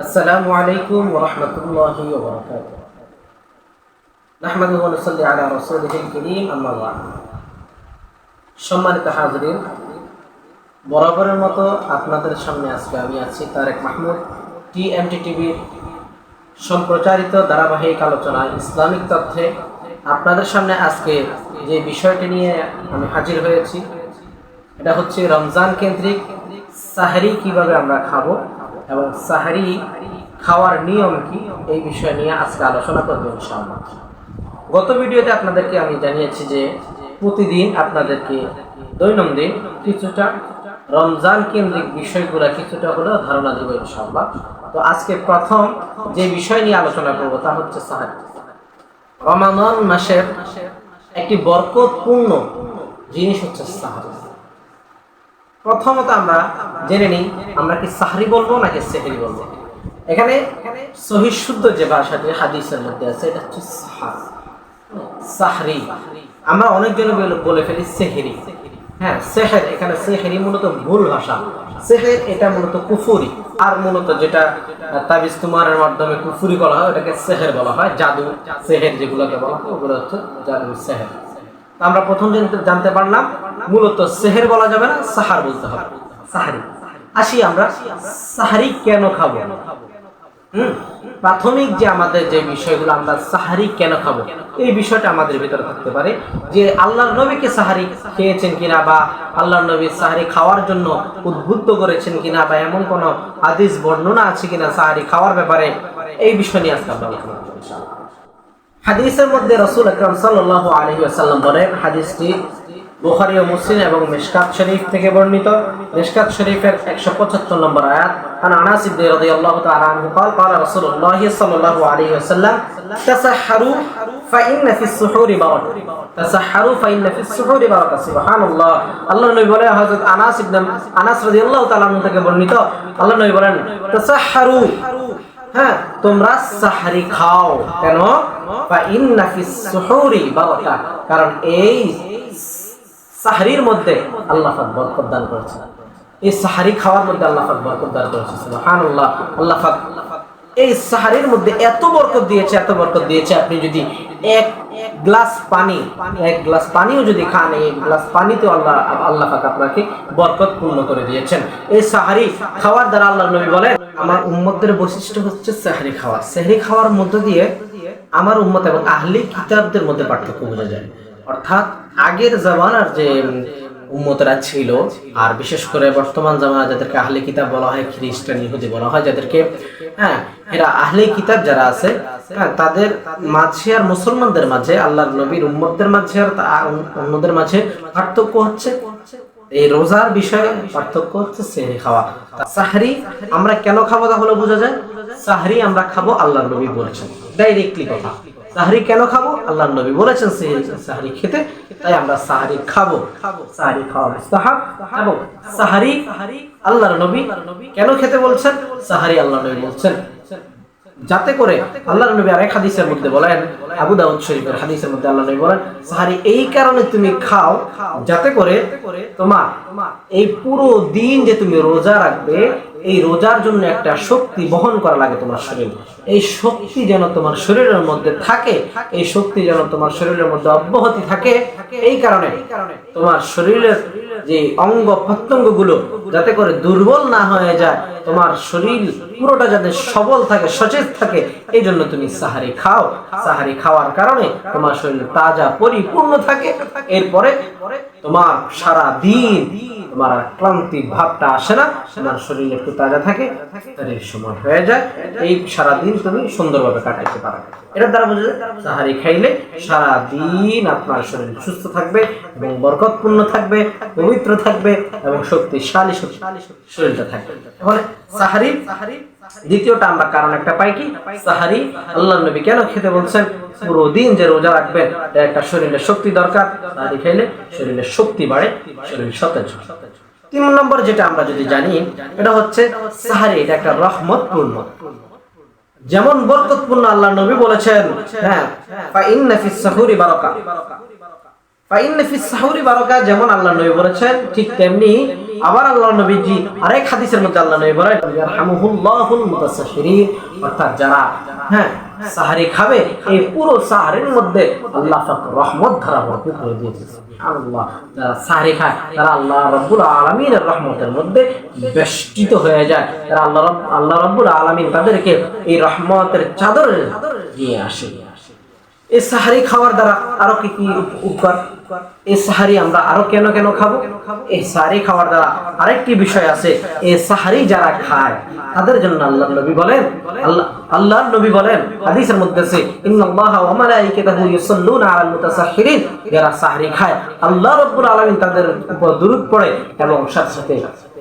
السلام عليكم ورحمة الله وبركاته نحمده ونصلي على رسوله الكريم أما بعد সম্মানিত হাজরিন বরাবরের মতো আপনাদের সামনে আজকে আমি আছি Tarek Mahmud T M T টিভির সম্প্রচারিত ধারাবাহিক আলোচনা ইসলামিক তথ্যে আপনাদের সামনে আজকে যে বিষয়টি নিয়ে আমি হাজির হয়েছি এটা হচ্ছে রমজান কেন্দ্রিক সাহারি কিভাবে আমরা খাবো এবং সাহারি খাওয়ার নিয়ম কি? এই বিষয় নিয়ে আজকে আলোচনা করব ইনশাআল্লাহ। গত ভিডিওতে আপনাদেরকে আমি জানিয়েছি যে প্রতিদিন আপনাদেরকে দৈনন্দিন কিছুটা রমজান কেন্দ্রিক বিষয়গুলো কিছুটা হলেও ধারণা দেবো ইনশাআল্লাহ। তো আজকে প্রথম যে বিষয় নিয়ে আলোচনা করব তা হচ্ছে সাহারি। রমানন মাসের একটি বরকতপূর্ণ জিনিস হচ্ছে সাহারি। প্রথমত আমরা জেনে নিই, আমরা কি সাহরি বলব নাকি সেহরি বলব? এখানে সহি শুদ্ধ যে ভাষাটি হাদিসের মধ্যে আছে, এটা হচ্ছে সাহার। আমরা অনেকজনে বলে- ফেলি সেহেরি। হ্যাঁ সেহের, এখানে সেহেরি মূলত ভুল ভাষা। সেহের এটা মূলত কুফুরি। আর মূলত যেটা তাবিজ তুমারের মাধ্যমে কুফুরি বলা হয়, ওটাকে সেহের বলা হয়। জাদু, সেহের যেগুলোকে বলা হয়, ওগুলো হচ্ছে জাদু সেহের। আমরা প্রথম জানতে পারলাম মূলত সেহের বলা যাবে না, সাহার বলতে হবে। সাহারি। আসি আমরা, সাহারি কেন খাব? হুম? প্রাথমিক যে আমাদের যে বিষয়গুলো, আমরা সাহারি কেন খাব? এই বিষয়টা আমাদের ভিতরে থাকতে পারে যে আল্লাহর নবীকে সাহারি খেয়েছেন কিনা বা আল্লাহর নবী সাহারি খাওয়ার জন্য উদ্বুদ্ধ করেছেন কিনা বা এমন কোনো হাদিস বর্ণনা আছে কিনা সাহারি খাওয়ার ব্যাপারে, এই বিষয় নিয়ে আমরা আলোচনা হাদিসের মধ্যে রসুল আকরম সাল্লাহ আলহি আসাল্লাম বলেন, হাদিসটি বুখারি ও মুসলিম এবং মিশকাত শরীফ থেকে বর্ণিত মিশকাত শরীফের একশো পঁচাত্তর নম্বর আয়াত عن انس بن رضي الله تعالى عنه قال قال رسول الله صلى الله عليه وسلم تسحروا فإن في السحور بركة تسحروا فإن في السحور بركة سبحان الله আল্লাহ নবী বলে হযরত আনাস ইবনে আনাস রাদিয়াল্লাহু তাআলা আনহু থেকে বর্ণিত আল্লাহ নবী বলেন তাসাহহারু হ্যাঁ তোমরা সাহারি খাও কেন বা ইন্না ফিস সুহুরি বারাকা কারণ এই সাহারির মধ্যে আল্লাহ পাক বরকত দান করেছেন। এই সাহারি খাওয়ার মধ্যে আল্লাহ পাক বরকত দান করেছেন, সুবহানাল্লাহ। আল্লাহ পাক এই সাহারির মধ্যে এত বরকত দিয়েছে, এত বরকত দিয়েছে। আপনি যদি এক গ্লাস পানি, এক গ্লাস পানিও যদি খান, এই গ্লাস পানিতে আল্লাহ আল্লাহ পাক আপনাকে বরকত পূর্ণ করে দিয়েছেন। এই সাহারি খাওয়ার দ্বারা আল্লাহ নবী বলেন, আমার উম্মতের বৈশিষ্ট্য হচ্ছে সাহারি খাওয়া। সাহারি খাওয়ার মধ্য দিয়ে আমার উম্মত এবং আহলি কিতাবদের মধ্যে পার্থক্য বোঝা যায়। অর্থাৎ আগের জামানার যে উম্মতরা ছিল, আর বিশেষ করে বর্তমান জামানা যাদেরকে আহলে কিতাব বলা হয়, খ্রিস্টান ইহুদি বলা হয়, যাদেরকে হ্যাঁ এরা আহলে কিতাব যারা আছে হ্যাঁ তাদের মাঝে আর মুসলমানদের মাঝে, আল্লাহর নবীর উম্মতদের মাঝে আর অন্যদের মাঝে পার্থক্য হচ্ছে। এই রোজার বিষয়ে পার্থক্য হচ্ছে সেহরি খাওয়া। সাহরি আমরা কেন খাব তাহলে বোঝা যায়? সাহরি আমরা খাব আল্লাহর নবী বলেছেন। ডাইরেক্টলি কথা। সাহরি কেন খাব? আল্লাহ নবী বলেছেন সেই সাহারি খেতে তাই আমরা সাহারি খাব। সাহারি খাওয়া মুস্তাহাব। এবং সাহারি আল্লাহর নবী কেন খেতে বলছেন? সাহারি আল্লাহ নবী বলছেন। যাতে করে আল্লাহ নবী আরেক হাদিসের মধ্যে বলেন, আবু দাউদ শরীফের হাদিসের মধ্যে আল্লাহ নবী বলেন, সাহারি, এই কারণে তুমি খাও যাতে করে তোমার এই পুরো দিন যে তুমি রোজা রাখবে, এই রোজার জন্য একটা শক্তি বহন করা লাগে তোমার শরীর। এই শক্তি যেন তোমার শরীরের মধ্যে থাকে, এই শক্তি যেন তোমার শরীরের মধ্যে অব্যাহতি থাকে, এই কারণে তোমার শরীরের যে অঙ্গ প্রত্যঙ্গগুলো যাতে করে দুর্বল না হয়ে যায়, তোমার শরীর পুরোটা যাতে সবল থাকে, সচেত থাকে, এই জন্য তুমি সাহারি খাও। সাহারি খাওয়ার কারণে তোমার শরীর তাজা, পরিপূর্ণ থাকে। এরপরে তোমার সারা দিন তোমার ক্লান্তি ভাবটা আসে না, তোমার শরীর একটু তাজা থাকে তাদের সময় হয়ে যায়। এই সারা দিন তুমি সুন্দরভাবে কাটাইতে পারো। এটার দ্বারা বোঝা যায়, সাহারি খাইলে সারা দিন আপনার শরীর সুস্থ থাকবে এবং বরকতপূর্ণ থাকবে। পবিত্র থাকবে এবং শক্তিশালী শরীরটা থাকবে। তাহলে সাহারি, দ্বিতীয়টা আমরা কারণ একটা পাই কি? সাহারি, আল্লাহ নবী কেন খেতে বলছেন? পুরো দিন যে রোজা রাখবেন একটা শরীরে শক্তি দরকার সাহারি খাইলে শরীরে শক্তি বাড়ে, শরীর সতেজ তিন নম্বর যেটা আমরা যদি জানি, এটা হচ্ছে সাহারি, এটা একটা রহমতপূর্ণ। যেমন বরকতপূর্ণ আল্লাহ নবী বলেছেন হ্যাঁ ফাইন্না ফিস সাহুরি বারাকা ফাইন্না ফিস সাহুরি বারাকা যেমন আল্লাহ নবী বলেছেন, ঠিক তেমনি আবার আল্লাহ নবীজি আরেক হাদিসের মধ্যে আল্লাহ নবী বলেন অর্থাৎ যারা হ্যাঁ সাহারি খাবে, এই পুরো সাহারির মধ্যে আল্লাহ রহমত ধারা ভরপুর করে দিয়েছে আল্লাহ রাব্বুল রহমতের মধ্যে বেষ্টিত হয়ে যায়। তারা আল্লাহ আল্লাহ আলামিন তাদেরকে এই রহমতের চাদরে দিয়ে আসে। এই সাহারি খাওয়ার দ্বারা আরও কি কি উপকার? এই সাহারি আমরা আরও কেন কেন খাব? এই সাহারি খাওয়ার দ্বারা আরেকটি বিষয় আছে এই সাহারি যারা খায়, তাদের জন্য আল্লাহ নবী বলেন, আল্লাহ নবী বলেন হাদিসের মধ্যে আছে, ইন্নাল্লাহা ওয়া মালাইকাতাহু ইউসাল্লুনা আলাল মুতাসাহহিরিন যারা সাহারি খায়, আল্লাহ রাব্বুল আলামিন তাদের উপর দরুদ পড়ে এবং সাথে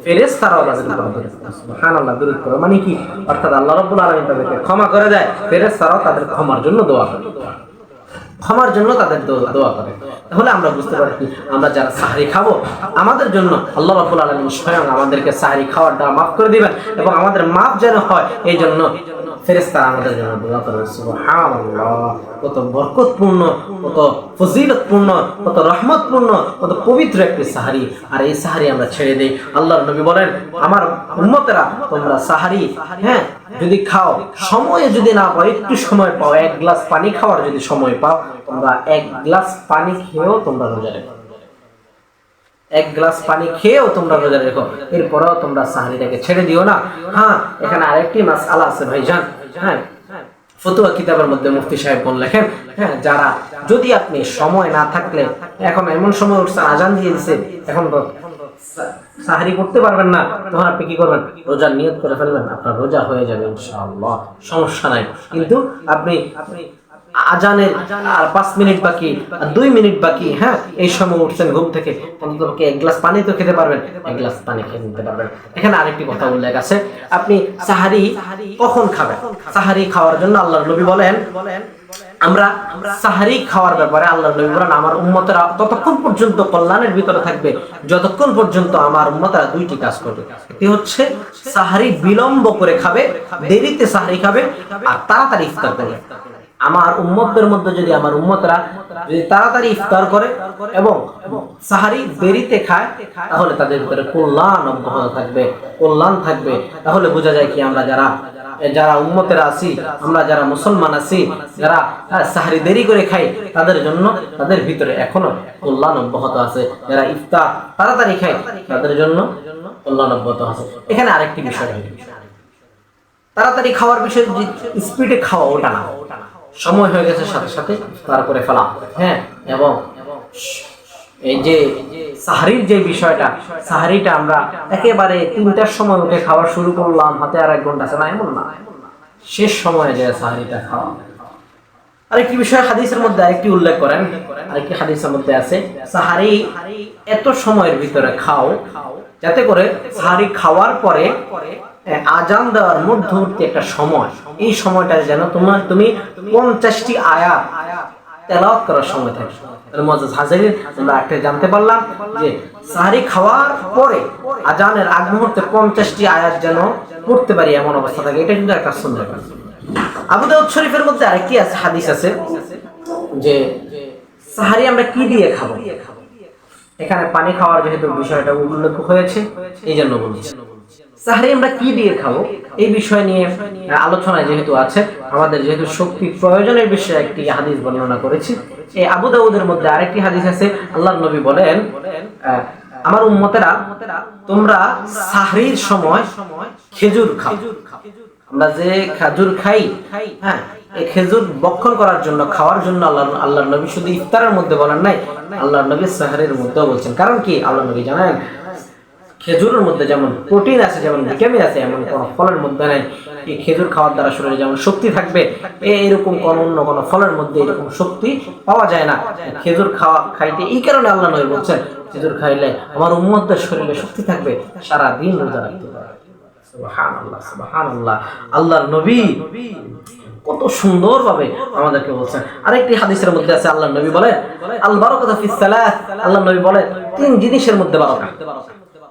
ফেরেশতারাও তাদের উপর দরুদ সুবহানাল্লাহ, দরুদ পড়ে মানে কি? অর্থাৎ আল্লাহ রাব্বুল আলামিন তাদেরকে ক্ষমা করে দেয়, ফেরেশতারাও তাদের ক্ষমার জন্য দোয়া করে। ক্ষমার জন্য তাদের দোয়া করে। তাহলে আমরা বুঝতে পারি আমরা যারা সাহারি খাব, আমাদের জন্য আল্লাহ রাব্বুল আলামিন স্বয়ং আমাদেরকে সাহারি খাওয়ার দ্বারা মাফ করে দিবেন এবং আমাদের মাফ যেন হয়, এই জন্য ফেরেশতারা আমাদের জন্য দোয়া কত বরকতপূর্ণ, কত ফজিলতপূর্ণ, কত রহমতপূর্ণ, কত পবিত্র একটি সাহারি। আর এই সাহারি আমরা ছেড়ে দিই। আল্লাহর নবী বলেন, আমার উম্মতেরা, তোমরা সাহারি হ্যাঁ যদি খাও, সময়ে যদি না পাও, একটু সময় পাও, এক গ্লাস পানি খাওয়ার যদি সময় পাও, তোমরা এক গ্লাস পানি খেয়েও তোমরা রোজা রেখো। এক গ্লাস পানি খেয়েও তোমরা রোজা রেখো। এরপরেও তোমরা সাহারিটাকে ছেড়ে দিও না। হ্যাঁ এখানে আরেকটি মাস আলা আছে, ভাইজান। হ্যাঁ ফতুয়া কিতাবের মধ্যে মুফতি সাহেব কোন লেখেন হ্যাঁ যারা, যদি আপনি সময় না থাকলে, এখন এমন সময় উঠছে, আজান দিয়ে দিছে, এখন সাহারি করতে পারবেন না, তখন আপনি কি করবেন? রোজার নিয়ত করে ফেলবেন, আপনার রোজা হয়ে যাবে ইনশাআল্লাহ, সমস্যা নাই। কিন্তু আপনি আপনি আজানের আর পাঁচ মিনিট বাকি দুই মিনিট বাকি হ্যাঁ এই সময় উঠছেন ঘুম থেকে অন্ততপক্ষে এক গ্লাস পানি তো খেতে পারবেন, এক গ্লাস পানি খেয়ে নিতে পারবেন। এখানে আরেকটি কথা উল্লেখ আছে, আপনি সাহারি কখন খাবেন? সাহারি খাওয়ার জন্য আল্লাহ নবী বলেন আমরা সাহারি খাওয়ার ব্যাপারে আল্লাহ নবী বলেন, আমার উম্মতেরা ততক্ষণ পর্যন্ত কল্যাণের ভিতরে থাকবে, যতক্ষণ পর্যন্ত আমার উম্মতেরা দুইটি কাজ করবে। একটি হচ্ছে সাহারি বিলম্ব করে খাবে, দেরিতে সাহারি খাবে, আর তাড়াতাড়ি ইফতার করবে। আমার উম্মতদের মধ্যে যদি আমার উম্মতরা যদি তাড়াতাড়ি ইফতার করে এবং সাহারি দেরিতে খায়, তাহলে তাদের ভিতরে কল্যাণ অব্যাহত থাকবে, কল্যাণ থাকবে। তাহলে বোঝা যায় কি আমরা যারা যারা উম্মতেরা আছি, আমরা যারা মুসলমান আছি, যারা সাহারি দেরি করে খাই, তাদের জন্য তাদের ভিতরে এখনও কল্যাণ অব্যাহত আছে। যারা ইফতার তাড়াতাড়ি খায়, তাদের জন্য কল্যাণ অব্যাহত আছে। এখানে আরেকটি বিষয় তাড়াতাড়ি খাওয়ার বিষয় স্পিডে খাওয়া ওটা না। সময় হয়ে গেছে সাথে সাথে তারপরে ফেলা। হ্যাঁ এবং এই যে সাহারির যে বিষয়টা, সাহারিটা আমরা একেবারে তিনটার সময় উঠে খাওয়া শুরু করলাম, হাতে আর এক ঘণ্টা আছে না, এমন না। শেষ সময়ে যে সাহারিটা খাওয়া। আরেকটি বিষয় হাদিসের মধ্যে আরেকটি উল্লেখ করেন। আরেকটি হাদিসের মধ্যে আছে, সাহারি এত সময়ের ভিতরে খাও, যাতে করে সাহারি খাওয়ার পরে আজান দেওয়ার মধ্যবর্তী একটা সময়। এই সময়টা যেন তোমার, তুমি পঞ্চাশটি আয়া তেলাওয়াত করার সময় থাকে। মজাজ আমরা একটা জানতে পারলাম যে সাহারি খাওয়ার পরে আজানের আগ মুহূর্তে পঞ্চাশটি আয়াত যেন পড়তে পারি এমন অবস্থা থাকে। এটা কিন্তু একটা সুন্দর। আবু দাউদ শরীফের মধ্যে আছে, হাদিস আছে যে সাহারি আমরা কি দিয়ে খাব? এখানে পানি খাওয়ার যেহেতু বিষয়টা উল্লেখ হয়েছে, এই জন্য বলছি। সাহারি আমরা কি দিয়ে খাব? এই বিষয় নিয়ে আলোচনায় যেহেতু আছে, আমাদের যেহেতু শক্তি প্রয়োজনের বিষয়ে একটি হাদিস বর্ণনা করেছি। এই আবু দাউদের মধ্যে আরেকটি হাদিস আছে আল্লাহ নবী বলেন আমার উম্মতেরা, তোমরা সাহরির সময় খেজুর খাও। আমরা যে খেজুর খাই হ্যাঁ এই খেজুর বক্ষণ করার জন্য, খাওয়ার জন্য আল্লাহ আল্লাহ নবী শুধু ইফতারের মধ্যে বলেন নাই আল্লাহ নবী সাহারের মধ্যেও বলছেন। কারণ কি? আল্লাহ নবী জানেন, খেজুরের মধ্যে যেমন প্রোটিন আছে, যেমন ভিটামিন আছে, এমন কোনো ফলের মধ্যে নাই। এই খেজুর খাওয়ার দ্বারা শরীরে যেমন শক্তি থাকবে এরকম কোন অন্য কোনো ফলের মধ্যে এরকম শক্তি পাওয়া যায় না। খেজুর খাওয়া খাইতে এই কারণে আল্লাহ নবী বলছেন, খেজুর খাইলে আমার উম্মতদের শরীরে শক্তি থাকবে সারা দিন রোজা রাখতে পারবে সুবহানাল্লাহ নবী কত সুন্দরভাবে আমাদেরকে বলছেন। আরেকটি হাদিসের মধ্যে আছে, আল্লাহর নবী বলেন, আল বারাকাতু ফিস সালাত। আল্লাহর নবী বলেন, তিন জিনিসের মধ্যে বারাকা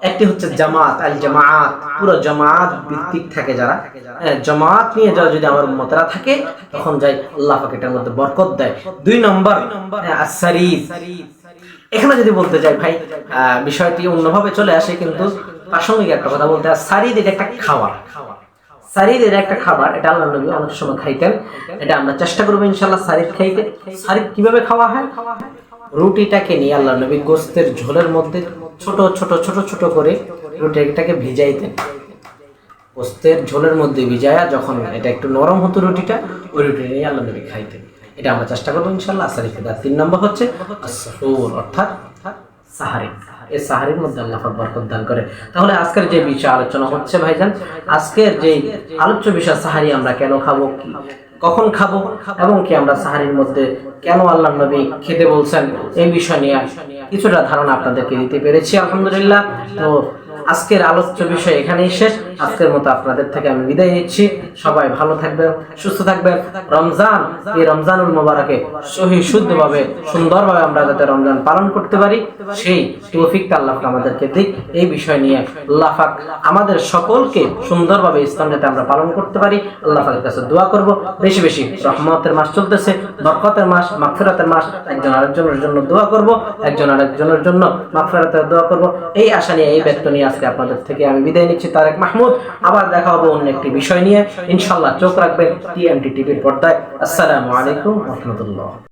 একটি হচ্ছে জামাত আল জামাত পুরো জামাত ভিত্তিক থাকে যারা। হ্যাঁ, জামাত নিয়ে যারা যদি আমার উম্মতরা থাকে তখন যাই আল্লাহ পাক এটার মধ্যে বরকত দেয়। দুই নম্বর হ্যাঁ, এখানে যদি বলতে যাই ভাই বিষয়টি অন্যভাবে চলে আসে কিন্তু প্রাসঙ্গিক একটা কথা বলতে হয়। সারিদ এটা একটা খাবার। সারিদ এটা একটা খাবার এটা আল্লাহ নবী অনেক সময় খাইতেন। এটা আমরা চেষ্টা করব ইনশাল্লাহ সারিদ খাইতে। সারিদ কীভাবে খাওয়া হয় রুটিটাকে নিয়ে আল্লাহ নবী গোস্তের ঝোলের মধ্যে ছোট ছোট ছোট ছোট করে রুটিটাকে ভিজাইতেন। গোস্তের ঝোলের মধ্যে ভিজায়া যখন এটা একটু নরম হতো রুটিটা, ওই রুটি নিয়ে আল্লাহ নবী খাইতেন। এটা আমরা চেষ্টা করব ইনশাল্লাহ আসারি ফেদার তিন নম্বর হচ্ছে অর্থাৎ সাহারি। এই সাহারির মধ্যে আল্লাহ বরকত দান করে। তাহলে আজকের যে বিষয় আলোচনা হচ্ছে ভাইজান, আজকের যে আলোচ্য বিষয় সাহারি আমরা কেন খাব কখন খাব? এবং কি আমরা সাহারির মধ্যে কেন আল্লাহ নবী খেতে বলছেন? এই বিষয় নিয়ে কিছুটা ধারণা আপনাদেরকে দিতে পেরেছি, আলহামদুলিল্লাহ। তো আজকের আলোচ্য বিষয় এখানেই শেষ। আজকের মতো আপনাদের থেকে আমি বিদায় নিচ্ছি। সবাই ভালো থাকবেন, সুস্থ থাকবেন। রমজান, এই রমজানুল মোবারকে সহি শুদ্ধভাবে, সুন্দরভাবে আমরা যাতে রমজান পালন করতে পারি, সেই তৌফিকটা আল্লাহ আমাদেরকে দিক। এই বিষয় নিয়ে আল্লাহ আমাদের সকলকে সুন্দরভাবে ইসলাম যাতে আমরা পালন করতে পারি, আল্লাহ পাকের কাছে দোয়া করব। বেশি বেশি রহমতের মাস চলতেছে, বরকতের মাস, মাগফিরাতের মাস। একজন আরেকজনের জন্য দোয়া করব, একজন আরেকজনের জন্য মাগফিরাতের দোয়া করব। এই আশা নিয়ে, এই ব্যক্ত নিয়ে আজকে আপনাদের থেকে আমি বিদায় নিচ্ছি, তারেক মাহমুদ। আবার দেখা হবে অন্য একটি বিষয় নিয়ে। ইনশাল্লাহ চোখ রাখবেন টিএমটি টিভির পর্দায়। আসসালামু আলাইকুম রহমতুল্লাহ।